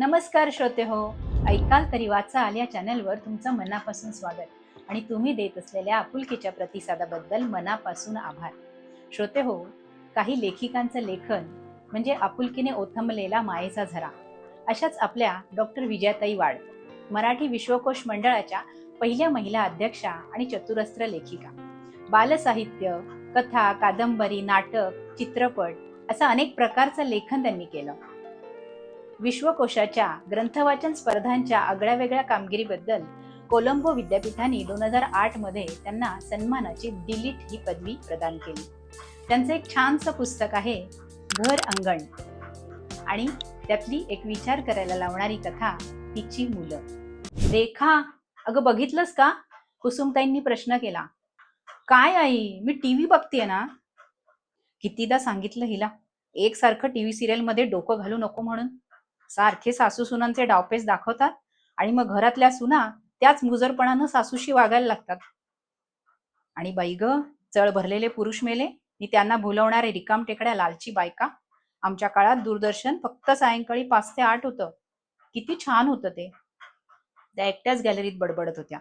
नमस्कार श्रोते हो. ऐकाल तरी वाचाल या चॅनलवर तुमचं मनापासून स्वागत. आणि तुम्ही देत असलेल्या आपुलकीच्या प्रतिसादाबद्दल मनापासून आभार. श्रोते हो काही लेखिकांचं लेखन म्हणजे आपुलकीने ओथंबलेला मायेचा झरा. अशाच आपल्या डॉक्टर विजयाताई वाड मराठी विश्वकोश मंडळाच्या पहिल्या महिला अध्यक्षा आणि चतुरस्त्र लेखिका. बालसाहित्य कथा कादंबरी नाटक चित्रपट असं अनेक प्रकारचं लेखन त्यांनी केलं. विश्वकोशाच्या ग्रंथवाचन स्पर्धांच्या आगळ्या वेगळ्या कामगिरीबद्दल कोलंबो विद्यापीठाने दोन हजार आठमध्ये त्यांना सन्मानाची डिलीट ही पदवी प्रदान केली. त्यांचं एक छानसं पुस्तक आहे घर अंगण. आणि त्यातली एक विचार करायला लावणारी कथा तिची मुलं. रेखा अगं बघितलंस का? कुसुमताईंनी प्रश्न केला. काय आई मी टीव्ही बघतेय ना? कितीदा सांगितलं हिला. एकसारखं टीव्ही सिरियलमध्ये डोकं घालू नको म्हणून. सारखे सासू सुनांचे डावपेच दाखवतात आणि मग घरातल्या सुना त्याच मुजरपणानं सासूशी वागायला लागतात. आणि बाई ग चळ भरलेले पुरुष मेले मी त्यांना भुलवणारे रिकाम टेकड्या लालची बायका. आमच्या काळात दूरदर्शन फक्त सायंकाळी पाच ते आठ होतं. किती छान होतं ते. त्या एकट्याच गॅलरीत बडबडत होत्या.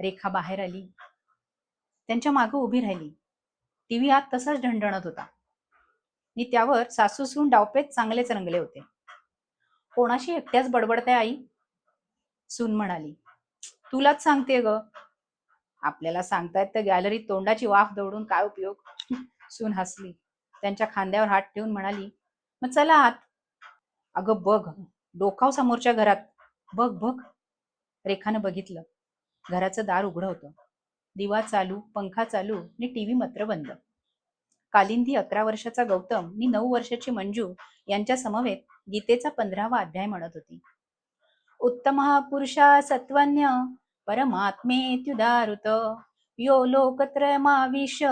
रेखा बाहेर आली. त्यांच्या मागं उभी राहिली. टीव्ही आत तसाच ढणढणत होता. आणि त्यावर सासूसून डावपेच चांगलेच रंगले होते. कोणाशी एकट्याच बडबडते आई? सून म्हणाली. तुलाच सांगते ग. आपल्याला सांगतायत तर गॅलरीत तोंडाची वाफ दौडून काय उपयोग? सून हसली. त्यांच्या खांद्यावर हात ठेवून म्हणाली मग चला आत. अगं बघ डोकाव समोरच्या घरात. बघ बघ. रेखानं बघितलं. घराचं दार उघडं होतं. दिवा चालू पंखा चालू आणि टीव्ही मात्र बंद. कालिंदी अकरा वर्षाचा गौतम आणि नऊ वर्षाची मंजू यांच्या समवेत गीतेचा पंधरावा अध्याय म्हणत होती. उत्तम पुरुषा सत्वन्य परमात्मेत्युदारुत यो लोकत्रयमाविश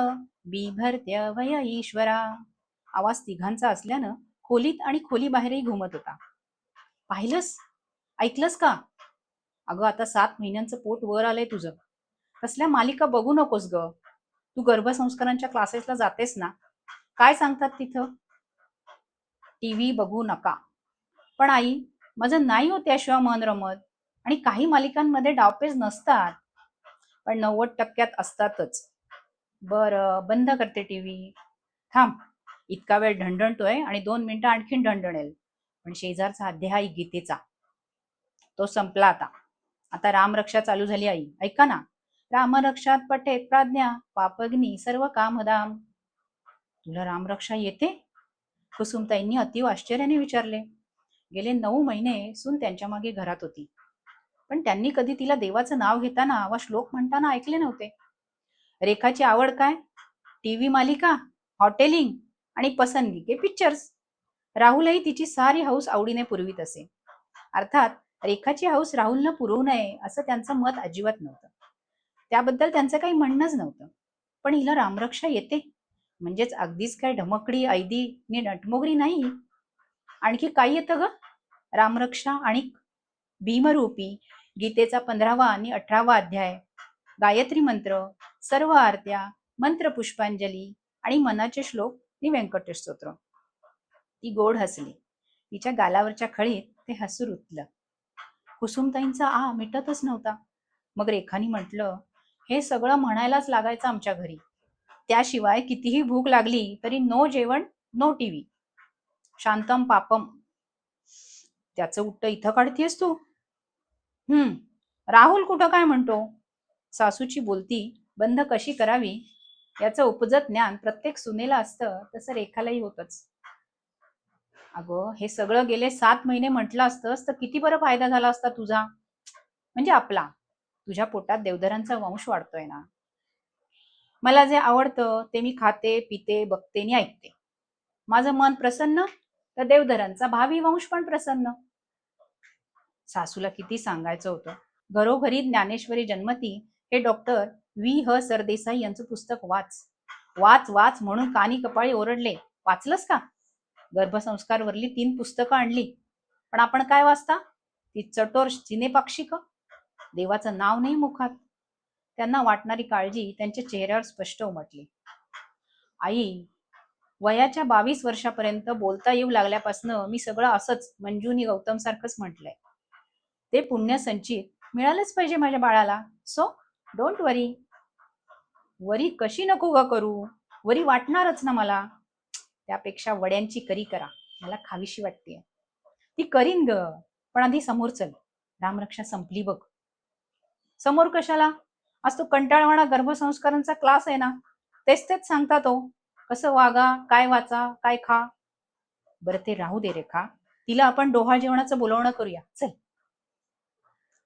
बिभर्त्य वय ईश्वरा आवाज तिघांचा असल्यानं खोलीत आणि खोली बाहेरही घुमत होता. पाहिलंस? ऐकलंस का? अगं आता सात महिन्यांचं पोट वर आलंय तुझं. कसल्या मालिका बघू नकोस ग. तू गर्भसंस्कारांच्या क्लासेसला जातेस ना काय सांगतात तिथं? टीव्ही बघू नका. पण आई माझं नाही हो त्याशिवाय मन रमत. आणि काही मालिकांमध्ये डावपेच नसतात. पण नव्वद टक्क्यात असतातच. बर बंद करते टीव्ही थांब इतका वेळ ढणढणतोय आणि दोन मिनिटं आणखीन ढणढणेल. पण शेजारचा अध्याय गीतेचा. तो संपला आता. आता रामरक्षा चालू झाली आई. ऐका ना. रामरक्षात पठेत प्राज्ञा पापग्नी सर्व कामधाम. तुला रामरक्षा येते? कुसुमताईंनी अतिव आश्चर्याने विचारले. गेले नऊ महिने सून त्यांच्या मागे घरात होती. पण त्यांनी कधी तिला देवाचं नाव घेताना वा श्लोक म्हणताना ऐकले नव्हते. रेखाची आवड काय? टीव्ही मालिका हॉटेलिंग आणि पसंदगी पिक्चर्स राहुलही तिची सारी हौस आवडीने पुरवीत असे. अर्थात रेखाची हौस राहुलनं पुरवू नये असं त्यांचं मत अजिबात नव्हतं. त्याबद्दल त्यांचं काही म्हणणंच नव्हतं. पण हिला रामरक्षा येते. म्हणजेच अगदीच काय ढमकडी ऐदी नि नटमोगरी नाही. आणखी काय येतं ग? रामरक्षा आणि भीमरूपी गीतेचा पंधरावा आणि अठरावा अध्याय गायत्री मंत्र सर्व आरत्या मंत्र पुष्पांजली आणि मनाचे श्लोक आणि व्यंकटेश स्तोत्र. ती गोड हसली. तिच्या गालावरच्या खळीत ते हसू रुतलं. कुसुमताईंचा आ मिटतच नव्हता. मग रेखानी म्हटलं हे सगळं म्हणायलाच लागायचं आमच्या घरी. त्याशिवाय कितीही भूक लागली तरी नो जेवण नो टीव्ही. शांतम पापम. त्याचं उट्ट इथं काढतीयस तू? हम्म. राहुल कुठं काय म्हणतो? सासूची बोलती बंद कशी करावी? याचं उपजत ज्ञान प्रत्येक सुनेला असतं तसं रेखालाही होतच. अगं हे सगळं गेले सात महिने म्हटलं असतंस तर किती बरं फायदा झाला असता तुझा? म्हणजे आपला. तुझ्या पोटात देवधरांचा वंश वाढतोय ना. मला जे आवडतं ते मी खाते पिते बघते आणि ऐकते. माझं मन प्रसन्न तर देवधरांचा भावी वंश पण प्रसन्न. सासूला किती सांगायचं होतं. घरोघरी ज्ञानेश्वरी जन्मती हे डॉक्टर व्ही. ह. सरदेसाई यांचं पुस्तक वाच. वाच वाच म्हणून कानी कपाळी ओरडले. वाचलंस का? गर्भसंस्कारवरली तीन पुस्तकं आणली. पण आपण काय वाचता? ती चटोर सिनेपाक्षिक देवाचं नाव नाही मुखात. त्यांना वाटणारी काळजी त्यांच्या चेहऱ्यावर स्पष्ट उमटली. आई वयाच्या बावीस वर्षापर्यंत बोलता येऊ लागल्यापासनं मी सगळं असंच मंजूनी गौतम सारखंच म्हटलंय. ते पुण्य संचित मिळालंच पाहिजे माझ्या बाळाला. सो डोंट वरी वरी कशी नको ग करू? वरी वाटणारच ना मला. त्यापेक्षा वड्यांची करी करा. मला खावीशी वाटते ती करीन ग पण आधी समोर चल. रामरक्षा संपली बघ. समोर कशाला? आज तो कंटाळवाणा गर्भसंस्कारांचा क्लास आहे ना तेच तेच सांगता तो. कसं वागा काय वाचा काय खा? बरं ते राहू दे रेखा. तिला आपण डोहाळ जेवणाचं बोलवणं करूया. चल.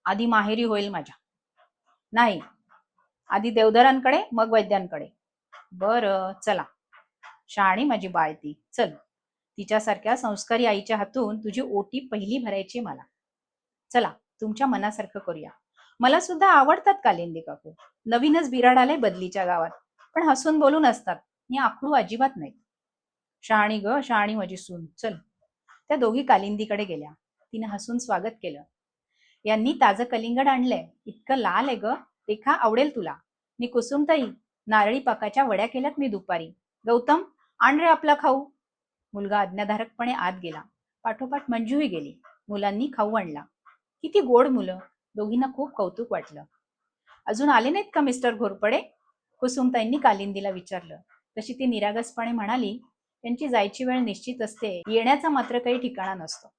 आधी माहेरी होईल माझ्या. नाही. आधी देवधरांकडे मग वैद्यांकडे. बर चला. शहाणी माझी बाय ती चल. तिच्यासारख्या संस्कारी आईच्या हातून तुझी ओटी पहिली भरायची मला. चला तुमच्या मनासारखं करूया. मला सुद्धा आवडतात कालिंदी काकू? नवीनच बिराड आले बदलीच्या गावात. पण हसून बोलून असतात. मी आखडू अजिबात नाही. शहाणी ग शहाणी माझी सून. चल. त्या दोघी कालिंदीकडे गेल्या. तिने हसून स्वागत केलं. यांनी ताजं कलिंगड आणलंय. इतकं लाल आहे ग. रेखा आवडेल तुला. मी कुसुमताई नारळी पाकाच्या वड्या केल्यात मी दुपारी. गौतम आण रे आपला खाऊ. मुलगा आज्ञाधारकपणे आत गेला. पाठोपाठ मंजूही गेली. मुलांनी खाऊ आणला. किती गोड मुलं. दोघींना खूप कौतुक वाटलं. अजून आले नाहीत का मिस्टर घोरपडे? कुसुमताईंनी कालिंदीला विचारलं. तशी ती निरागसपणे म्हणाली त्यांची जायची वेळ निश्चित असते. येण्याचा मात्र काही ठिकाणा नसतो.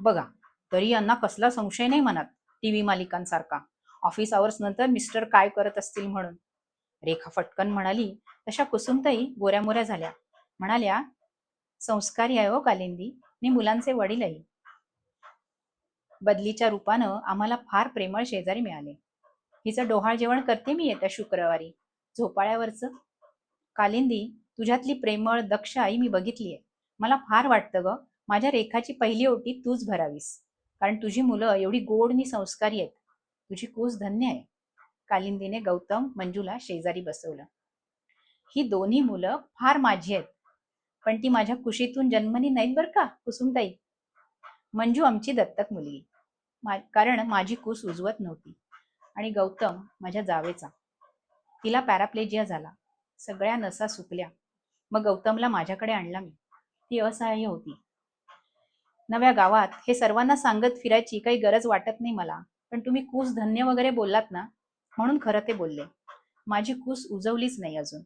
बघा तरी यांना कसला संशय नाही मनात टीव्ही मालिकांसारखा. ऑफिस आवर्स नंतर मिस्टर काय करत असतील म्हणून. रेखा फटकन म्हणाली तशा कुसुमताई गोऱ्यामोऱ्या झाल्या. म्हणाल्या संस्कारी आहे हो कालिंदी. मी मुलांचे वडीलही. बदलीच्या रूपानं आम्हाला फार प्रेमळ शेजारी मिळाले. हिचं डोहाळ जेवण करते मी येत्या शुक्रवारी. झोपाळ्यावरचं. कालिंदी तुझ्यातली प्रेमळ दक्ष आई मी बघितलीये. मला फार वाटतं ग माझ्या रेखाची पहिली ओटी तूच भरावीस. कारण तुझी मुलं एवढी गोडनी संस्कारी आहेत. तुझी कूस धन्य आहे. कालिंदीने गौतम मंजूला शेजारी बसवलं. ही दोन्ही मुलं फार माझी आहेत. पण ती माझ्या कुशीतून जन्मनी नाहीत बरं का कुसुमताई? मंजू आमची दत्तक मुलगी. मा- कारण माझी कूस उजवत नव्हती. आणि गौतम माझ्या जावेचा. तिला पॅराप्लेजिया झाला. सगळ्या नसा सुकल्या. मग गौतमला माझ्याकडे आणला मी. ती असहाय्य होती. नव्या गावात हे सर्वांना सांगत फिरायची काही गरज वाटत नाही मला. पण तुम्ही कूस धन्य वगैरे बोललात ना? म्हणून खरं ते बोलले. माझी कूस उजवलीच नाही अजून.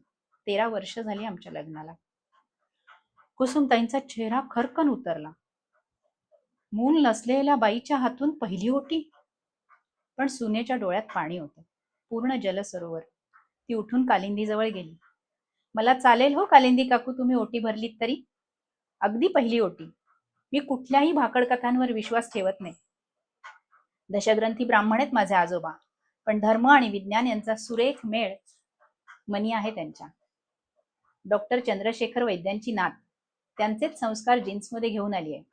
तेरा वर्ष झाली आमच्या लग्नाला. कुसुमताईंचा चेहरा खरकन उतरला. मूल नसलेल्या बाईच्या हातून पहिली होती पण सुनेच्या डोळ्यात पाणी होतं. पूर्ण जलसरोवर. ती उठून कालिंदीजवळ गेली. मला चालेल हो कालिंदी काकू तुम्ही ओटी भरलीत तरी? अगदी पहिली ओटी. मी कुठल्याही भाकड कथांवर विश्वास ठेवत नाही. दशग्रंथी ब्राह्मण आहेत माझे आजोबा. पण धर्म आणि विज्ञान यांचा सुरेख मेळ मनी आहे त्यांच्या. डॉक्टर चंद्रशेखर वैद्यांची नात. त्यांचेच संस्कार जीन्समध्ये घेऊन आली आहे.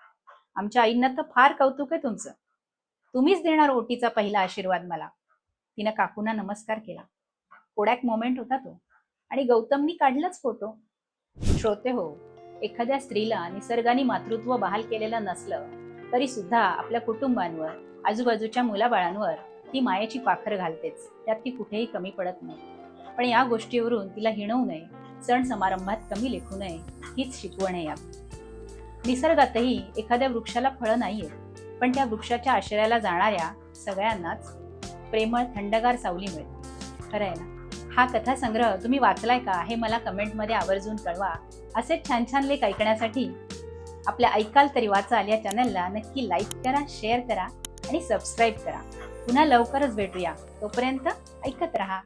आमच्या आईंना तर फार कौतुक आहे तुमचं. तुम्हीच देणार ओटीचा पहिला आशीर्वाद मला. तिनं काकूंना नमस्कार केला. कोडॅक मोमेंट होता तो. आणि गौतमनी काढलाच फोटो श्रोते हो एखाद्या स्त्रीला निसर्गाने मातृत्व बहाल केलेलं नसलं तरी सुद्धा आपल्या कुटुंबांवर आजूबाजूच्या मुलाबाळांवर ती मायेची पाखर घालतेच. त्यात ती कुठेही कमी पडत नाही. पण या गोष्टीवरून तिला हिणवू नये सण समारंभात कमी लेखू नये हीच शिकवण आहे यात. निसर्गातही एखाद्या वृक्षाला फळं नाही आहेत पण त्या वृक्षाच्या आश्रयाला जाणाऱ्या सगळ्यांनाच प्रेमळ थंडगार सावली मिळते. खरं आहे ना? हा कथासंग्रह तुम्ही वाचलाय का? हे मला कमेंटमध्ये आवर्जून कळवा. असे छान छान लेख ऐकण्यासाठी आपल्या ऐकाल तरी वाचाल या चॅनलला. नक्की लाईक करा शेअर करा आणि सबस्क्राईब करा. पुन्हा लवकरच भेटूया. तोपर्यंत ऐकत राहा.